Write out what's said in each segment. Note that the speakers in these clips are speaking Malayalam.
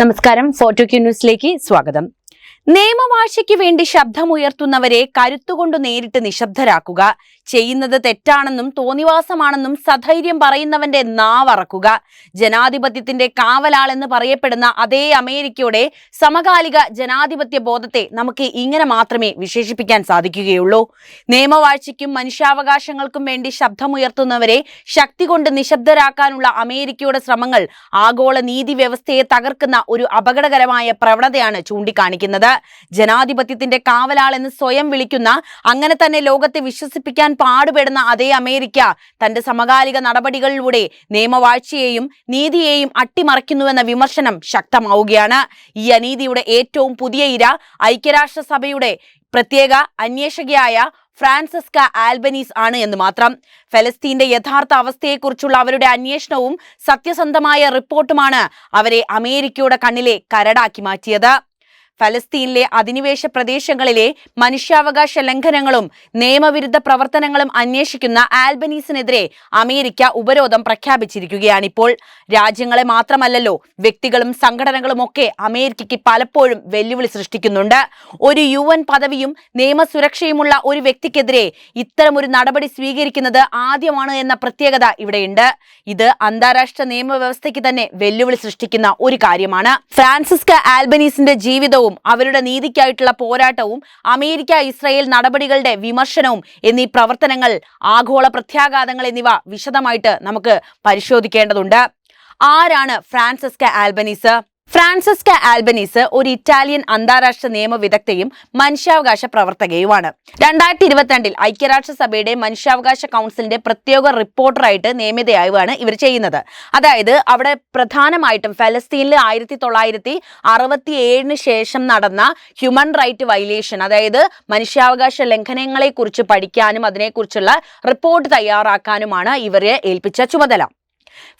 നമസ്കാരം. ഫോട്ടോ ക്യൂ ന്യൂസിലേക്ക് സ്വാഗതം. നിയമവാഴ്ചയ്ക്ക് വേണ്ടി ശബ്ദമുയർത്തുന്നവരെ കരുത്തുകൊണ്ട് നേരിട്ട് നിശബ്ദരാക്കുക. ചെയ്യുന്നത് തെറ്റാണെന്നും തോന്നിവാസമാണെന്നും സധൈര്യം പറയുന്നവന്റെ നാവറക്കുക. ജനാധിപത്യത്തിന്റെ കാവലാളെന്ന് പറയപ്പെടുന്ന അതേ അമേരിക്കയുടെ സമകാലിക ജനാധിപത്യ ബോധത്തെ നമുക്ക് ഇങ്ങനെ മാത്രമേ വിശേഷിപ്പിക്കാൻ സാധിക്കുകയുള്ളൂ. നിയമവാഴ്ചയ്ക്കും മനുഷ്യാവകാശങ്ങൾക്കും വേണ്ടി ശബ്ദമുയർത്തുന്നവരെ ശക്തി കൊണ്ട് നിശബ്ദരാക്കാനുള്ള അമേരിക്കയുടെ ശ്രമങ്ങൾ ആഗോള നീതി വ്യവസ്ഥയെ തകർക്കുന്ന ഒരു അപകടകരമായ പ്രവണതയാണ് ചൂണ്ടിക്കാണിക്കുന്നത്. ജനാധിപത്യത്തിന്റെ കാവലാൾ എന്ന് സ്വയം വിളിക്കുന്ന അങ്ങനെ തന്നെ ലോകത്തെ വിശ്വസിപ്പിക്കാൻ പാടുപെടുന്ന അതേ അമേരിക്ക തന്റെ സമകാലിക നടപടികളിലൂടെ നിയമവാഴ്ചയെയും നീതിയെയും അട്ടിമറിക്കുന്നുവെന്ന വിമർശനം ശക്തമാവുകയാണ്. ഈ അനീതിയുടെ ഏറ്റവും പുതിയ ഇര ഐക്യരാഷ്ട്രസഭയുടെ പ്രത്യേക അന്വേഷകയായ ഫ്രാൻസിസ്ക ആൽബനീസ് ആണ് എന്ന് മാത്രം. ഫലസ്തീന്റെ യഥാർത്ഥ അവസ്ഥയെക്കുറിച്ചുള്ള അവരുടെ അന്വേഷണവും സത്യസന്ധമായ റിപ്പോർട്ടുമാണ് അവരെ അമേരിക്കയുടെ കണ്ണിലെ കരടാക്കി മാറ്റിയത്. ഫലസ്തീനിലെ അധിനിവേശ പ്രദേശങ്ങളിലെ മനുഷ്യാവകാശ ലംഘനങ്ങളും നിയമവിരുദ്ധ പ്രവർത്തനങ്ങളും അന്വേഷിക്കുന്ന ആൽബനീസിനെതിരെ അമേരിക്ക ഉപരോധം പ്രഖ്യാപിച്ചിരിക്കുകയാണിപ്പോൾ. രാജ്യങ്ങളെ മാത്രമല്ലല്ലോ വ്യക്തികളും സംഘടനകളും ഒക്കെ അമേരിക്കയ്ക്ക് പലപ്പോഴും വെല്ലുവിളി സൃഷ്ടിക്കുന്നുണ്ട്. ഒരു യു എൻ പദവിയും നിയമസുരക്ഷയുമുള്ള ഒരു വ്യക്തിക്കെതിരെ ഇത്തരമൊരു നടപടി സ്വീകരിക്കുന്നത് ആദ്യമാണ് എന്ന പ്രത്യേകത ഇവിടെയുണ്ട്. ഇത് അന്താരാഷ്ട്ര നിയമവ്യവസ്ഥയ്ക്ക് തന്നെ വെല്ലുവിളി സൃഷ്ടിക്കുന്ന ഒരു കാര്യമാണ്. ഫ്രാൻസിസ്ക ആൽബനീസിന്റെ ജീവിതവും അവരുടെ നീതിക്കായിട്ടുള്ള പോരാട്ടവും അമേരിക്ക ഇസ്രയേൽ നടപടികളുടെ വിമർശനവും എന്നീ പ്രവർത്തനങ്ങൾ ആഗോള പ്രത്യാഘാതങ്ങൾ എന്നിവ വിശദമായിട്ട് നമുക്ക് പരിശോധിക്കേണ്ടതുണ്ട്. ആരാണ് ഫ്രാൻസിസ്ക ആൽബനീസ്? ഫ്രാൻസിസ്ക ആൽബനീസ് ഒരു ഇറ്റാലിയൻ അന്താരാഷ്ട്ര നിയമ വിദഗ്ധയും മനുഷ്യാവകാശ പ്രവർത്തകയുമാണ്. രണ്ടായിരത്തി ഇരുപത്തിരണ്ടിൽ ഐക്യരാഷ്ട്രസഭയുടെ മനുഷ്യാവകാശ കൗൺസിലിന്റെ പ്രത്യേക റിപ്പോർട്ടറായിട്ട് നിയമിതയാവുകയാണ് ഇവർ ചെയ്യുന്നത്. അതായത് അവിടെ പ്രധാനമായിട്ടും ഫലസ്തീനിൽ ആയിരത്തി തൊള്ളായിരത്തി അറുപത്തി ഏഴിന് ശേഷം നടന്ന ഹ്യൂമൻ റൈറ്റ് വയലേഷൻ അതായത് മനുഷ്യാവകാശ ലംഘനങ്ങളെക്കുറിച്ച് പഠിക്കാനും അതിനെക്കുറിച്ചുള്ള റിപ്പോർട്ട് തയ്യാറാക്കാനുമാണ് ഇവരെ ഏൽപ്പിച്ച ചുമതല.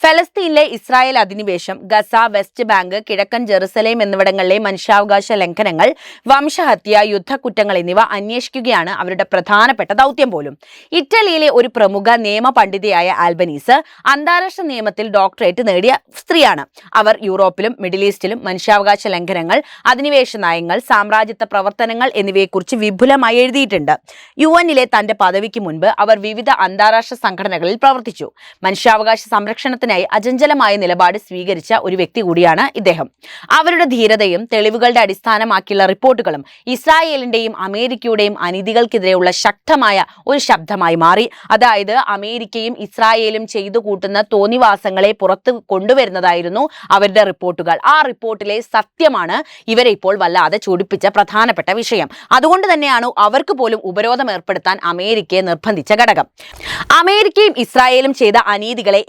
ഫലസ്തീനിലെ ഇസ്രായേൽ അധിനിവേശം ഗസ വെസ്റ്റ് ബാങ്ക് കിഴക്കൻ ജെറുസലേം എന്നിവിടങ്ങളിലെ മനുഷ്യാവകാശ ലംഘനങ്ങൾ വംശഹത്യ യുദ്ധക്കുറ്റങ്ങൾ എന്നിവ അന്വേഷിക്കുകയാണ് അവരുടെ പ്രധാനപ്പെട്ട ദൗത്യം പോലും. ഇറ്റലിയിലെ ഒരു പ്രമുഖ നിയമ പണ്ഡിതയായ ആൽബനീസ് അന്താരാഷ്ട്ര നിയമത്തിൽ ഡോക്ടറേറ്റ് നേടിയ സ്ത്രീയാണ്. അവർ യൂറോപ്പിലും മിഡിൽ ഈസ്റ്റിലും മനുഷ്യാവകാശ ലംഘനങ്ങൾ അധിനിവേശ നയങ്ങൾ സാമ്രാജ്യത്വ പ്രവർത്തനങ്ങൾ എന്നിവയെക്കുറിച്ച് വിപുലമായി എഴുതിയിട്ടുണ്ട്. യു എന്നിലെ തന്റെ പദവിക്ക് മുൻപ് അവർ വിവിധ അന്താരാഷ്ട്ര സംഘടനകളിൽ പ്രവർത്തിച്ചു. മനുഷ്യാവകാശ സംരക്ഷണത്തിനായി അചഞ്ചലമായ നിലപാട് സ്വീകരിച്ച ഒരു വ്യക്തി കൂടിയാണ് ഇദ്ദേഹം. അവരുടെ ധീരതയും തെളിവുകളുടെ അടിസ്ഥാനമാക്കിയുള്ള റിപ്പോർട്ടുകളും ഇസ്രായേലിന്റെയും അമേരിക്കയുടെയും അനീതികൾക്കെതിരെയുള്ള ശക്തമായ ഒരു ശബ്ദമായി മാറി. അതായത് അമേരിക്കയും ഇസ്രായേലും ചെയ്തു കൂട്ടുന്ന തോന്നിവാസങ്ങളെ പുറത്തു കൊണ്ടുവരുന്നതായിരുന്നു അവരുടെ റിപ്പോർട്ടുകൾ. ആ റിപ്പോർട്ടിലെ സത്യമാണ് ഇവരെ ഇപ്പോൾ വല്ലാതെ ചൂടിപ്പിച്ച പ്രധാനപ്പെട്ട വിഷയം. അതുകൊണ്ട് തന്നെയാണ് അവർക്ക് പോലും ഉപരോധം ഏർപ്പെടുത്താൻ അമേരിക്കയെ നിർബന്ധിച്ച ഘടകം. അമേരിക്കയും ഇസ്രായേലും ചെയ്ത അനീതികളെ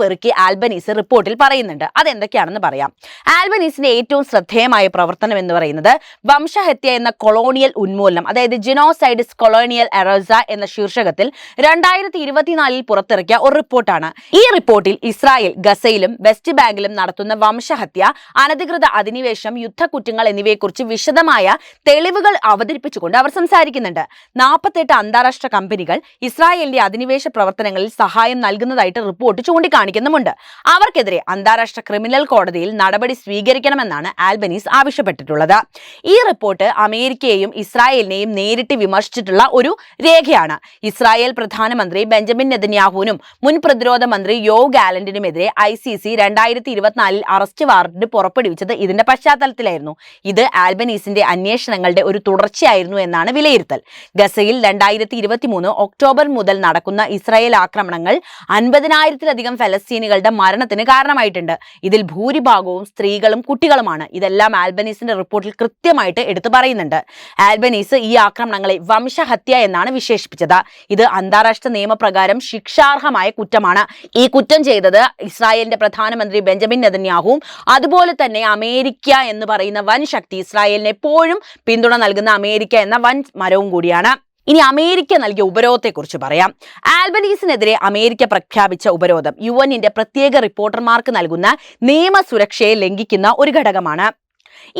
എണ്ണിപ്പെറുക്കി ആൽബനീസ് റിപ്പോർട്ടിൽ പറയുന്നുണ്ട്. അതെന്തൊക്കെയാണെന്ന് പറയാം. ആൽബനീസിന്റെ ഏറ്റവും ശ്രദ്ധേയമായ പ്രവർത്തനം എന്ന് പറയുന്നത് വംശഹത്യ എന്ന കൊളോണിയൽ ഉന്മൂലനം അതായത് ജിനോസൈഡിസ് കൊളോണിയൽ എറോസ എന്ന ശീർഷകത്തിൽ രണ്ടായിരത്തി ഇരുപത്തിനാലിൽ പുറത്തിറക്കിയ ഒരു റിപ്പോർട്ടാണ്. ഈ റിപ്പോർട്ടിൽ ഇസ്രായേൽ ഗസയിലും വെസ്റ്റ് ബാങ്കിലും നടത്തുന്ന വംശഹത്യ അനധികൃത അധിനിവേശം യുദ്ധക്കുറ്റങ്ങൾ എന്നിവയെക്കുറിച്ച് വിശദമായ തെളിവുകൾ അവതരിപ്പിച്ചുകൊണ്ട് അവർ സംസാരിക്കുന്നുണ്ട്. നാൽപ്പത്തെട്ട് അന്താരാഷ്ട്ര കമ്പനികൾ ഇസ്രായേലിന്റെ അധിനിവേശ പ്രവർത്തനങ്ങളിൽ സഹായം നൽകുന്നതായിട്ട് റിപ്പോർട്ട് ചൂണ്ടിക്കാണിക്കുന്നുമുണ്ട് അവർക്കെതിരെ അന്താരാഷ്ട്ര ക്രിമിനൽ കോടതിയിൽ നടപടി സ്വീകരിക്കണമെന്നാണ് ആൽബനീസ് ആവശ്യപ്പെട്ടിട്ടുള്ളത്. ഈ റിപ്പോർട്ട് അമേരിക്കയെയും ഇസ്രായേലിനെയും നേരിട്ട് വിമർശിച്ചിട്ടുള്ള ഒരു രേഖയാണ്. ഇസ്രായേൽ പ്രധാനമന്ത്രി ബെഞ്ചമിൻ നെതന്യാഹുവിനും മുൻ പ്രതിരോധ മന്ത്രി യോ ഗാലന്റിനുമെതിരെ ഐ സി സി രണ്ടായിരത്തി ഇരുപത്തിനാലിൽ അറസ്റ്റ് വാറന്റ് പുറപ്പെടുവിച്ചത് ഇതിന്റെ പശ്ചാത്തലത്തിലായിരുന്നു. ഇത് ആൽബനീസിന്റെ അന്വേഷണങ്ങളുടെ ഒരു തുടർച്ചയായിരുന്നു എന്നാണ് വിലയിരുത്തൽ. ഗസയിൽ രണ്ടായിരത്തി ഇരുപത്തിമൂന്ന് ഒക്ടോബർ മുതൽ നടക്കുന്ന ഇസ്രായേൽ ആക്രമണങ്ങൾ അൻപതിനായിരത്തിലധികം ഫലസ്തീനികളുടെ മരണത്തിന് കാരണമായിട്ടുണ്ട്. ഇതിൽ ഭൂരിഭാഗവും സ്ത്രീകളും കുട്ടികളുമാണ്. ഇതെല്ലാം ആൽബനീസിന്റെ റിപ്പോർട്ടിൽ കൃത്യമായിട്ട് എടുത്തു പറയുന്നുണ്ട്. ആൽബനീസ് ഈ ആക്രമണങ്ങളെ വംശഹത്യ എന്നാണ് വിശേഷിപ്പിച്ചത്. ഇത് അന്താരാഷ്ട്ര നിയമപ്രകാരം ശിക്ഷാർഹമായ കുറ്റമാണ്. ഈ കുറ്റം ചെയ്തത് ഇസ്രായേലിന്റെ പ്രധാനമന്ത്രി ബെഞ്ചമിൻ നെതന്യാഹുവും അതുപോലെ തന്നെ അമേരിക്ക എന്ന് പറയുന്ന വൻ ശക്തി ഇസ്രായേലിന് എപ്പോഴും പിന്തുണ നൽകുന്ന അമേരിക്ക എന്ന വൻ മരവും കൂടിയാണ്. ഇനി അമേരിക്ക നൽകിയ ഉപരോധത്തെക്കുറിച്ച് പറയാം. ആൽബനീസിനെതിരെ അമേരിക്ക പ്രഖ്യാപിച്ച ഉപരോധം യു എന്നിന്റെ പ്രത്യേക റിപ്പോർട്ടർമാർക്ക് നൽകുന്ന നിയമസുരക്ഷയെ ലംഘിക്കുന്ന ഒരു ഘടകമാണ്.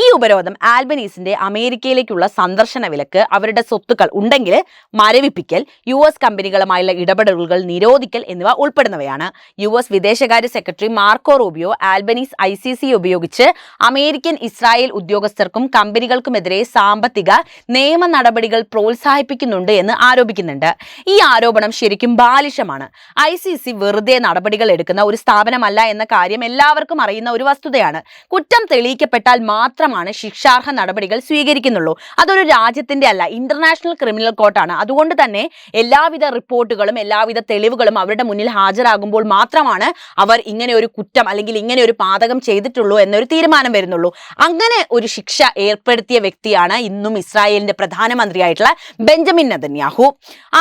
ഈ ഉപരോധം ആൽബനീസിന്റെ അമേരിക്കയിലേക്കുള്ള സന്ദർശന വിലക്ക് അവരുടെ സ്വത്തുക്കൾ ഉണ്ടെങ്കിൽ മരവിപ്പിക്കൽ യു എസ് കമ്പനികളുമായുള്ള ഇടപെടലുകൾ നിരോധിക്കൽ എന്നിവ ഉൾപ്പെടുന്നവയാണ്. യു എസ് വിദേശകാര്യ secretary Marco Rubio Albanese I C C ഉപയോഗിച്ച് അമേരിക്കൻ ഇസ്രായേൽ ഉദ്യോഗസ്ഥർക്കും കമ്പനികൾക്കുമെതിരെ സാമ്പത്തിക നിയമ നടപടികൾ പ്രോത്സാഹിപ്പിക്കുന്നുണ്ട് എന്ന് ആരോപിക്കുന്നുണ്ട്. ഈ ആരോപണം ശരിക്കും ബാലിഷമാണ് ഐ സി സി വെറുതെ നടപടികൾ എടുക്കുന്ന ഒരു സ്ഥാപനമല്ല എന്ന കാര്യം എല്ലാവർക്കും അറിയുന്ന ഒരു വസ്തുതയാണ്. കുറ്റം തെളിയിക്കപ്പെട്ടാൽ മാത്രമാണ് ശിക്ഷാർഹ നടപടികൾ സ്വീകരിക്കുന്നുള്ളൂ. അതൊരു രാജ്യത്തിന്റെ അല്ല ഇന്റർനാഷണൽ ക്രിമിനൽ കോർട്ടാണ് അതുകൊണ്ട് തന്നെ എല്ലാവിധ റിപ്പോർട്ടുകളും എല്ലാവിധ തെളിവുകളും അവരുടെ മുന്നിൽ ഹാജരാകുമ്പോൾ മാത്രമാണ് അവർ ഇങ്ങനെ ഒരു കുറ്റം അല്ലെങ്കിൽ ഇങ്ങനെ ഒരു പാതകം ചെയ്തിട്ടുള്ളൂ എന്നൊരു തീരുമാനം വരുന്നുള്ളൂ. അങ്ങനെ ഒരു ശിക്ഷ ഏർപ്പെടുത്തിയ വ്യക്തിയാണ് ഇന്നും ഇസ്രായേലിന്റെ പ്രധാനമന്ത്രിയായിട്ടുള്ള ബെഞ്ചമിൻ നദന്യാഹു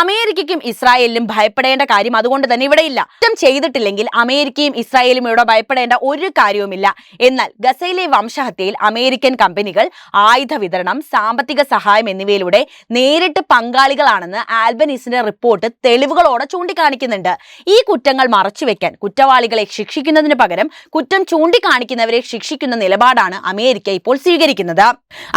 അമേരിക്കയ്ക്കും ഇസ്രായേലിനും ഭയപ്പെടേണ്ട കാര്യം അതുകൊണ്ട് തന്നെ ഇവിടെ ഇല്ല. കുറ്റം ചെയ്തിട്ടില്ലെങ്കിൽ അമേരിക്കയും ഇസ്രായേലും ഇവിടെ ഭയപ്പെടേണ്ട ഒരു കാര്യവുമില്ല. എന്നാൽ ഗസയിലെ വംശഹത്യയിൽ അമേരിക്കൻ കമ്പനികൾ ആയുധ വിതരണം സാമ്പത്തിക സഹായം എന്നിവയിലൂടെ നേരിട്ട് പങ്കാളികളാണെന്ന് ആൽബനീസിന്റെ റിപ്പോർട്ട് തെളിവുകളോടെ ചൂണ്ടിക്കാണിക്കുന്നുണ്ട്. ഈ കുറ്റങ്ങൾ മറച്ചുവെക്കാൻ കുറ്റവാളികളെ ശിക്ഷിക്കുന്നതിന് പകരം കുറ്റം ചൂണ്ടിക്കാണിക്കുന്നവരെ ശിക്ഷിക്കുന്ന നിലപാടാണ് അമേരിക്ക ഇപ്പോൾ സ്വീകരിക്കുന്നത്.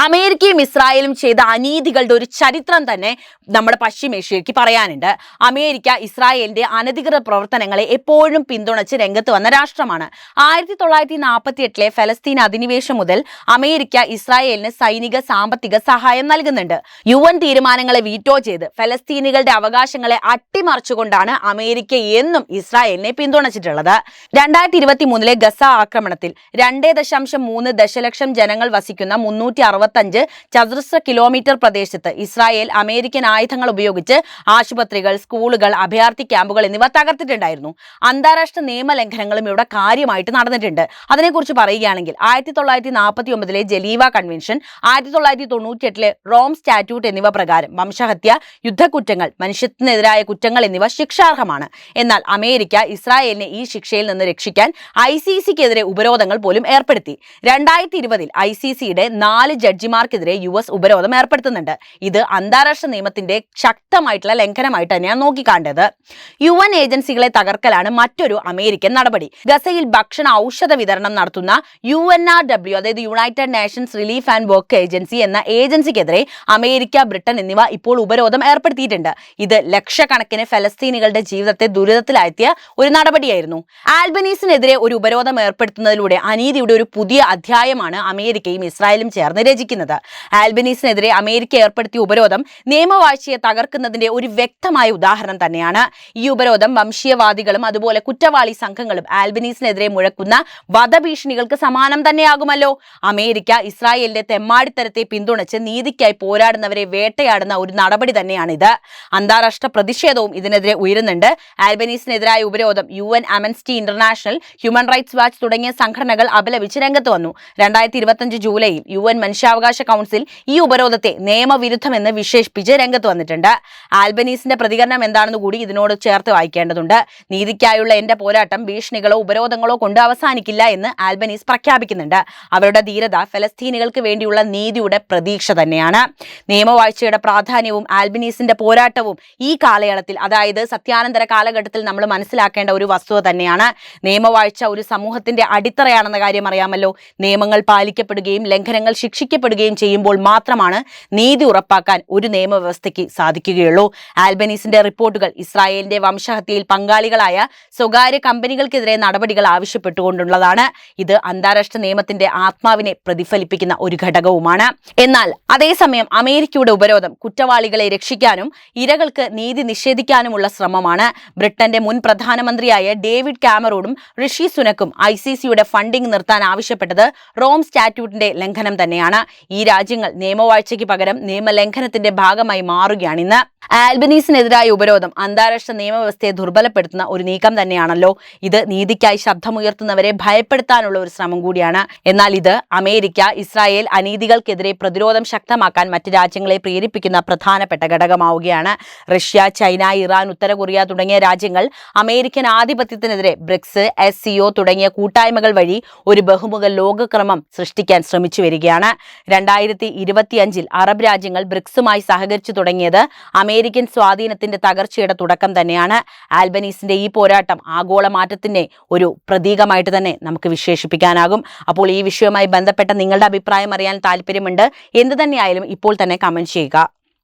അമേരിക്കയും ഇസ്രായേലും ചെയ്ത അനീതികളുടെ ഒരു ചരിത്രം തന്നെ നമ്മുടെ പശ്ചിമേഷ്യയ്ക്ക് പറയാനുണ്ട്. അമേരിക്ക ഇസ്രായേലിന്റെ അനധികൃത പ്രവർത്തനങ്ങളെ എപ്പോഴും പിന്തുണച്ച് രംഗത്ത് വന്ന രാഷ്ട്രമാണ്. ആയിരത്തി തൊള്ളായിരത്തി നാൽപ്പത്തി എട്ടിലെ ഫലസ്തീൻ അധിനിവേശം മുതൽ അമേരിക്ക ഇസ്രായേലിന് സൈനിക സാമ്പത്തിക സഹായം നൽകുന്നുണ്ട്. യു എൻ തീരുമാനങ്ങളെ വീറ്റോ ചെയ്ത് ഫലസ്തീനികളുടെ അവകാശങ്ങളെ അട്ടിമറിച്ചുകൊണ്ടാണ് അമേരിക്ക എന്നും ഇസ്രായേലിനെ പിന്തുണച്ചിട്ടുള്ളത്. രണ്ടായിരത്തി ഇരുപത്തി മൂന്നിലെ ഗസ ആക്രമണത്തിൽ രണ്ടേ ദശാംശം മൂന്ന് ദശലക്ഷം ജനങ്ങൾ വസിക്കുന്ന മുന്നൂറ്റി അറുപത്തഞ്ച് ചതുരശ്ര കിലോമീറ്റർ പ്രദേശത്ത് ഇസ്രായേൽ അമേരിക്കൻ ആയുധങ്ങൾ ഉപയോഗിച്ച് ആശുപത്രികൾ സ്കൂളുകൾ അഭയാർത്ഥി ക്യാമ്പുകൾ എന്നിവ തകർത്തിട്ടുണ്ടായിരുന്നു. അന്താരാഷ്ട്ര നിയമലംഘനങ്ങളും ഇവിടെ കാര്യമായിട്ട് നടന്നിട്ടുണ്ട്. അതിനെക്കുറിച്ച് പറയുകയാണെങ്കിൽ ആയിരത്തി തൊള്ളായിരത്തി നാൽപ്പത്തി ഒമ്പതിലെ ജലീവ കൺവെൻഷൻ ആയിരത്തി തൊള്ളായിരത്തി തൊണ്ണൂറ്റി എട്ടിലെ റോം സ്റ്റാറ്റ്യൂട്ട് എന്നിവ പ്രകാരം വംശഹത്യ യുദ്ധക്കുറ്റങ്ങൾ മനുഷ്യത്തിനെതിരായ കുറ്റങ്ങൾ എന്നിവ ശിക്ഷാർഹമാണ്. എന്നാൽ അമേരിക്ക ഇസ്രായേലിനെ ഈ ശിക്ഷയിൽ നിന്ന് രക്ഷിക്കാൻ ഐ സി സിക്കെതിരെ ഉപരോധങ്ങൾ പോലും ഏർപ്പെടുത്തി. രണ്ടായിരത്തി ഇരുപതിൽ ഐ സി സിയുടെ നാല് ജഡ്ജിമാർക്കെതിരെ യു എസ് ഉപരോധം ഏർപ്പെടുത്തുന്നുണ്ട്. ഇത് അന്താരാഷ്ട്ര നിയമത്തിന്റെ ശക്തമായിട്ടുള്ള ലംഘനമായിട്ട് തന്നെയാണ് നോക്കിക്കാണ്ടത് യു എൻ ഏജൻസികളെ തകർക്കലാണ് മറ്റൊരു അമേരിക്കൻ നടപടി. ഗസയിൽ ഭക്ഷണ ഔഷധ വിതരണം നടത്തുന്ന യു എൻ ആർ ഡബ്ല്യു അതായത് United Nations Relief and Work Agency എന്ന ഏജൻസിക്കെതിരെ അമേരിക്ക ബ്രിട്ടൻ എന്നിവ ഇപ്പോൾ ഉപരോധം ഏർപ്പെടുത്തിയിട്ടുണ്ട്. ഇത് ലക്ഷക്കണക്കിന് ഫലസ്തീനികളുടെ ജീവിതത്തെ ദുരിതത്തിലാഴ്ത്തിയ ഒരു നടപടിയായിരുന്നു. ആൽബനീസിനെതിരെ ഒരു ഉപരോധം ഏർപ്പെടുത്തുന്നതിലൂടെ അനീതിയുടെ ഒരു പുതിയ അധ്യായമാണ് അമേരിക്കയും ഇസ്രായേലും ചേർന്ന് രചിക്കുന്നത്. ആൽബനീസിനെതിരെ അമേരിക്ക ഏർപ്പെടുത്തിയ ഉപരോധം നിയമവാഴ്ചയെ തകർക്കുന്നതിന്റെ ഒരു വ്യക്തമായ ഉദാഹരണം തന്നെയാണ്. ഈ ഉപരോധം വംശീയവാദികളും അതുപോലെ കുറ്റവാളി സംഘങ്ങളും ആൽബനീസിനെതിരെ മുഴക്കുന്ന വധഭീഷണികൾക്ക് സമാനം തന്നെയാകുമല്ലോ. അമേരിക്ക ഇസ്രായേലിന്റെ തെമ്മാടിത്തരത്തെ പിന്തുണച്ച് നീതിക്കായി പോരാടുന്നവരെ വേട്ടയാടുന്ന ഒരു നടപടി തന്നെയാണിത്. അന്താരാഷ്ട്ര പ്രതിഷേധവും ഇതിനെതിരെ ഉയരുന്നുണ്ട്. ആൽബനീസിനെതിരായ ഉപരോധം U N Amnesty International Human Rights Watch തുടങ്ങിയ സംഘടനകൾ അപലപിച്ച് രംഗത്ത് വന്നു. രണ്ടായിരത്തി ഇരുപത്തഞ്ച് ജൂലൈയിൽ യു എൻ മനുഷ്യാവകാശ കൗൺസിൽ ഈ ഉപരോധത്തെ നിയമവിരുദ്ധമെന്ന് വിശേഷിപ്പിച്ച് രംഗത്ത് വന്നിട്ടുണ്ട്. ആൽബനീസിന്റെ പ്രതികരണം എന്താണെന്ന് കൂടി ഇതിനോട് ചേർത്ത് വായിക്കേണ്ടതുണ്ട്. നീതിക്കായുള്ള എന്റെ പോരാട്ടം ഭീഷണികളോ ഉപരോധങ്ങളോ കൊണ്ട് അവസാനിക്കില്ല എന്ന് ആൽബനീസ് പ്രഖ്യാപിക്കുന്നുണ്ട്. അവരുടെ ധീരത ഫലസ്തീനികൾക്ക് വേണ്ടിയുള്ള നീതിയുടെ പ്രതീക്ഷ തന്നെയാണ്. നിയമവാഴ്ചയുടെ പ്രാധാന്യവും ആൽബിനീസിന്റെ പോരാട്ടവും ഈ കാലയളത്തിൽ അതായത് സത്യാനന്തര കാലഘട്ടത്തിൽ നമ്മൾ മനസ്സിലാക്കേണ്ട ഒരു വസ്തുത തന്നെയാണ്. നിയമവാഴ്ച ഒരു സമൂഹത്തിന്റെ അടിത്തറയാണെന്ന കാര്യം അറിയാമല്ലോ. നിയമങ്ങൾ പാലിക്കപ്പെടുകയും ലംഘനങ്ങൾ ശിക്ഷിക്കപ്പെടുകയും ചെയ്യുമ്പോൾ മാത്രമാണ് നീതി ഉറപ്പാക്കാൻ ഒരു നിയമവ്യവസ്ഥയ്ക്ക് സാധിക്കുകയുള്ളൂ. ആൽബനീസിന്റെ റിപ്പോർട്ടുകൾ ഇസ്രായേലിന്റെ വംശഹത്യയിൽ പങ്കാളികളായ സ്വകാര്യ കമ്പനികൾക്കെതിരെ നടപടികൾ ആവശ്യപ്പെട്ടുകൊണ്ടുള്ളതാണ്. ഇത് അന്താരാഷ്ട്ര നിയമത്തിന്റെ ആത്മാവിനെ പ്രതിഫലിപ്പിക്കുന്ന ഒരു ഘടകവുമാണ്. എന്നാൽ അതേസമയം അമേരിക്കയുടെ ഉപരോധം കുറ്റവാളികളെ രക്ഷിക്കാനും ഇരകൾക്ക് നീതി നിഷേധിക്കാനുമുള്ള ശ്രമമാണ്. ബ്രിട്ടന്റെ മുൻ പ്രധാനമന്ത്രിയായ ഡേവിഡ് കാമറോണും ഋഷി സുനക്കും ഐ സി സിയുടെ ഫണ്ടിംഗ് നിർത്താൻ ആവശ്യപ്പെട്ടത് റോം സ്റ്റാറ്റ്യൂട്ടിന്റെ ലംഘനം തന്നെയാണ്. ഈ രാജ്യങ്ങൾ നിയമവാഴ്ചയ്ക്ക് പകരം നിയമലംഘനത്തിന്റെ ഭാഗമായി മാറുകയാണിന്ന് ആൽബനീസിനെതിരായ ഉപരോധം അന്താരാഷ്ട്ര നിയമവ്യവസ്ഥയെ ദുർബലപ്പെടുത്തുന്ന ഒരു നീക്കം തന്നെയാണല്ലോ. ഇത് നീതിക്കായി ശബ്ദമുയർത്തുന്നവരെ ഭയപ്പെടുത്താനുള്ള ഒരു ശ്രമം കൂടിയാണ്. എന്നാൽ ഇത് അമേരിക്ക ഇസ്രായേൽ അനീതികൾക്കെതിരെ പ്രതിരോധം ശക്തമാക്കാൻ മറ്റ് രാജ്യങ്ങളെ പ്രേരിപ്പിക്കുന്ന പ്രധാനപ്പെട്ട ഘടകമാവുകയാണ്. റഷ്യ ചൈന ഇറാൻ ഉത്തര കൊറിയ തുടങ്ങിയ രാജ്യങ്ങൾ അമേരിക്കൻ ആധിപത്യത്തിനെതിരെ ബ്രിക്സ് എസ് സിഒ തുടങ്ങിയ കൂട്ടായ്മകൾ വഴി ഒരു ബഹുമുഖ ലോകക്രമം സൃഷ്ടിക്കാൻ ശ്രമിച്ചു വരികയാണ്. രണ്ടായിരത്തി ഇരുപത്തിയഞ്ചിൽ അറബ് രാജ്യങ്ങൾ ബ്രിക്സുമായി സഹകരിച്ചു തുടങ്ങിയത് അമേരിക്കൻ സ്വാധീനത്തിന്റെ തകർച്ചയുടെ തുടക്കം തന്നെയാണ്. ആൽബനീസിന്റെ ഈ പോരാട്ടം ആഗോള മാറ്റത്തിന്റെ ഒരു പ്രതീകമായിട്ട് തന്നെ നമുക്ക് വിശേഷിപ്പിക്കാനാകും. അപ്പോൾ ഈ വിഷയവുമായി ബന്ധപ്പെട്ട ബന്ധപ്പെട്ട നിങ്ങളുടെ അഭിപ്രായം അറിയാൻ താല്പര്യമുണ്ട്. എന്ത് തന്നെയായാലും ഇപ്പോൾ തന്നെ കമന്റ് ചെയ്യുക.